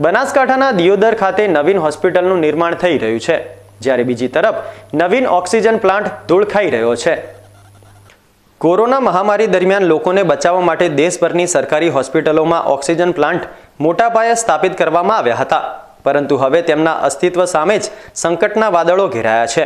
બનાસકાંઠાના દિયોદર ખાતે નવીન હોસ્પિટલનું નિર્માણ થઈ રહ્યું છે, જ્યારે બીજી તરફ નવીન ઓક્સિજન પ્લાન્ટ ધૂળ ખાઈ રહ્યો છે. કોરોના મહામારી દરમિયાન લોકોને બચાવવા માટે દેશભરની સરકારી હોસ્પિટલોમાં ઓક્સિજન પ્લાન્ટ મોટા પાયે સ્થાપિત કરવામાં આવ્યા હતા, પરંતુ હવે તેમના અસ્તિત્વ સામે જ સંકટના વાદળો ઘેરાયા છે.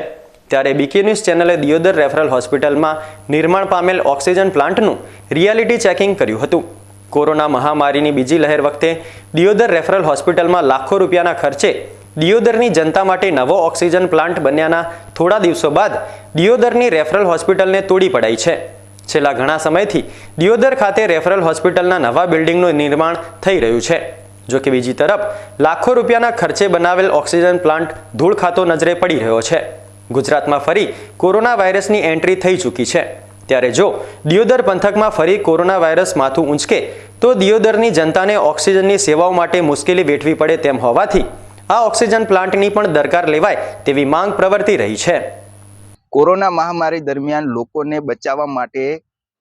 ત્યારે બીકે ન્યૂઝ ચેનલે દિયોદર રેફરલ હોસ્પિટલમાં નિર્માણ પામેલ ઓક્સિજન પ્લાન્ટનું રિયાલિટી ચેકિંગ કર્યું હતું. કોરોના મહામારીની બીજી લહેર વખતે દિયોદર રેફરલ હોસ્પિટલમાં લાખો રૂપિયાના ખર્ચે દિયોદરની જનતા માટે નવો ઓક્સિજન પ્લાન્ટ બન્યાના થોડા દિવસો બાદ દિયોદરની રેફરલ હોસ્પિટલને તોડી પડાઈ છે. છેલ્લા ઘણા સમયથી દિયોદર ખાતે રેફરલ હોસ્પિટલના નવા બિલ્ડિંગનું નિર્માણ થઈ રહ્યું છે. જો કે બીજી તરફ, લાખો રૂપિયાના ખર્ચે બનાવેલ ઓક્સિજન પ્લાન્ટ ધૂળ ખાતો નજરે પડી રહ્યો છે. ગુજરાતમાં ફરી કોરોના વાયરસની એન્ટ્રી થઈ ચૂકી છે. ત્યારે જો દિયોદર પંથકમાં ફરી કોરોના વાયરસ માથું ઊંચકે, તો દિયોદરની જનતાને ઓક્સિજનની સેવાઓ માટે મુશ્કેલી વેઠવી પડે તેમ હોવાથી આ ઓક્સિજન પ્લાન્ટની પણ દરકાર લેવાય તેવી માંગ પ્રવર્તી રહી છે. કોરોના મહામારી દરમિયાન લોકોને બચાવવા માટે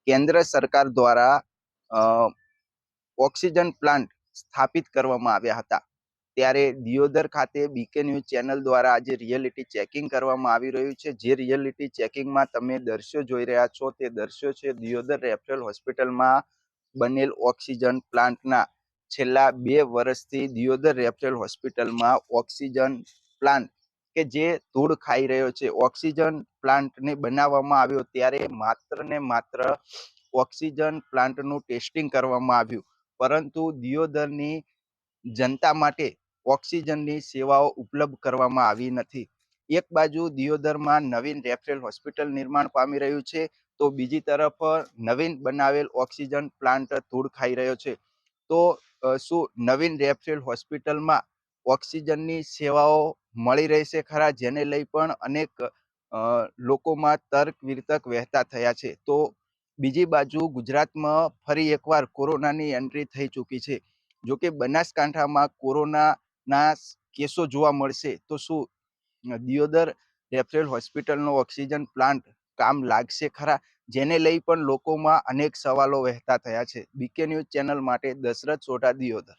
કેન્દ્ર સરકાર દ્વારા ઓક્સિજન પ્લાન્ટ સ્થાપિત કરવામાં આવ્યા હતા. ત્યારે દિયોદર ખાતે બીકે ન્યૂઝ ચેનલ દ્વારા આજે રિયલિટી ચેકિંગ કરવામાં આવી રહ્યું છે. જે રિયલિટી ચેકિંગમાં તમે દર્શ્યો જોઈ રહ્યા છો તે દર્શ્યો છે દિયોદર રેફરલ હોસ્પિટલમાં બનેલ ઓક્સિજન પ્લાન્ટના છેલ્લા બે વર્ષથી દિયોદર રેફરલ હોસ્પિટલમાં ઓક્સિજન પ્લાન્ટ કે જે ધૂળ ખાઈ રહ્યો છે. ઓક્સિજન પ્લાન્ટને બનાવવામાં આવ્યો ત્યારે માત્ર ને માત્ર ઓક્સિજન પ્લાન્ટનું ટેસ્ટિંગ કરવામાં આવ્યું. પરંતુ દિયોદરની જનતા માટે ઓક્સિજનની સેવાઓ ઉપલબ્ધ કરવામાં આવી નથી. એક બાજુ દિયોદરમાં નવીન રેફરલ હોસ્પિટલ નિર્માણ પામી રહ્યું છે, તો બીજી તરફ નવીન બનાવેલ ઓક્સિજન પ્લાન્ટ ધૂળ ખાઈ રહ્યો છે. તો શું નવીન રેફરલ હોસ્પિટલમાં ઓક્સિજનની સેવાઓ મળી રહેશે ખરા? જેને લઈ પણ અનેક લોકોમાં તર્ક વિતર્ક વહેતા થયા છે. તો બીજી બાજુ ગુજરાતમાં ફરી એકવાર કોરોનાની એન્ટ્રી થઈ ચૂકી છે. જો કે બનાસકાંઠામાં કોરોનાના કેસો જોવા મળશે, તો શું? દિયોદર રેફરલ હોસ્પિટલનો ઓક્સિજન પ્લાન્ટ કામ લાગશે ખરા? જેને લઈ પણ લોકોમાં અનેક સવાલો વહેતા થયા છે. બીકે ન્યૂઝ ચેનલ માટે દશરથ સોઢા, દિયોદર.